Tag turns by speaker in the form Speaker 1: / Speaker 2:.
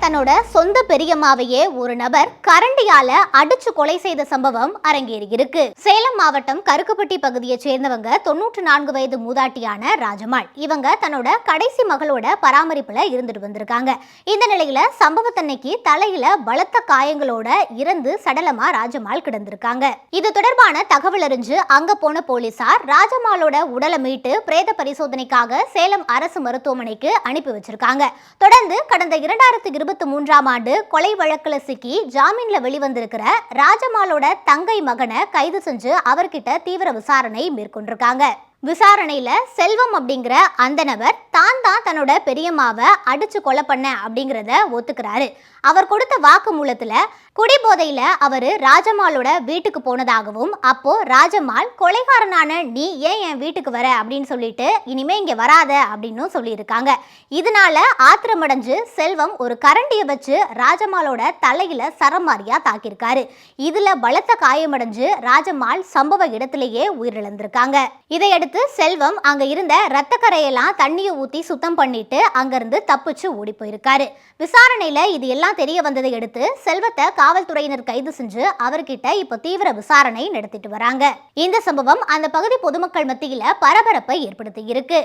Speaker 1: தன்னோட சொந்த பெரியம்மாவையே ஒரு நபர் கரண்டியால அடிச்சு கொலை செய்த சம்பவம் அரங்கேறி இருக்கு சேலம் மாவட்டம் கருக்குப்பட்டி பகுதியைச் சேர்ந்தவங்க தொண்ணூற்று நான்கு வயது மூதாட்டியான ராஜம்மாள். இவங்க தன்னோட கடைசி மகளோட பராமரிப்புல இருந்துட்டு வந்திருக்காங்க. இந்த நிலையில சம்பவத்தன்னைக்கு தலையில பலத்த காயங்களோட இறந்து சடலமா ராஜம்மாள் கிடந்திருக்காங்க. இது தொடர்பான தகவல் அறிஞ்சு அங்க போன போலீசார் ராஜம்மாளோட உடலை மீட்டு பிரேத பரிசோதனைக்காக சேலம் அரசு மருத்துவமனைக்கு அனுப்பி வச்சிருக்காங்க. தொடர்ந்து கடந்த இரண்டாயிரத்தி இருபத்தி மூன்றாம் ஆண்டு கொலை வழக்குல சிக்கி ஜாமீன்ல வெளிவந்திருக்கிற ராஜமாலோட தங்கை மகனை கைது செஞ்சு அவர்கிட்ட தீவிர விசாரணை மேற்கொண்டிருக்காங்க. விசாரணையில செல்வம் அப்படிங்கிற அந்த நபர் தான் தான் தன்னோட பெரியம்மாவை அடிச்சு கொலை பண்ண அப்படிங்கிறத ஒத்துக்கிறாரு. அவர் கொடுத்த வாக்குமூலத்துல குடிபோதையில் அவர் ராஜம்மாளோட வீட்டுக்கு போனதாகவும் அப்போ ராஜம்மாள் கொலைகாரனான நீ ஏன் என் வீட்டுக்கு வர? அப்படின்னு சொல்லிட்டு இனிமே இங்கே வராத அப்படின்னு சொல்லியிருக்காங்க. இதனால ஆத்திரமடைஞ்சு செல்வம் ஒரு கரண்டியை வச்சு ராஜம்மாளோட தலையில சரமாரியா தாக்கியிருக்காரு. இதுல பலத்த காயமடைஞ்சு ராஜம்மாள் சம்பவ இடத்திலேயே உயிரிழந்திருக்காங்க. இதையடுத்து செல்வம் அங்க இருந்த ரத்தக்கரையெல்லாம் தண்ணியை ஊத்தி சுத்தம் பண்ணிட்டு அங்கிருந்து தப்பிச்சு ஓடி போயிருக்காரு. விசாரணையில இது எல்லாம் தெரிய வந்ததை அடுத்து செல்வத்தை காவல்துறையினர் கைது செஞ்சு அவர்கிட்ட இப்ப தீவிர விசாரணை நடத்திட்டு வராங்க. இந்த சம்பவம் அந்த பகுதி பொதுமக்கள் மத்தியில பரபரப்பை ஏற்படுத்தி இருக்கு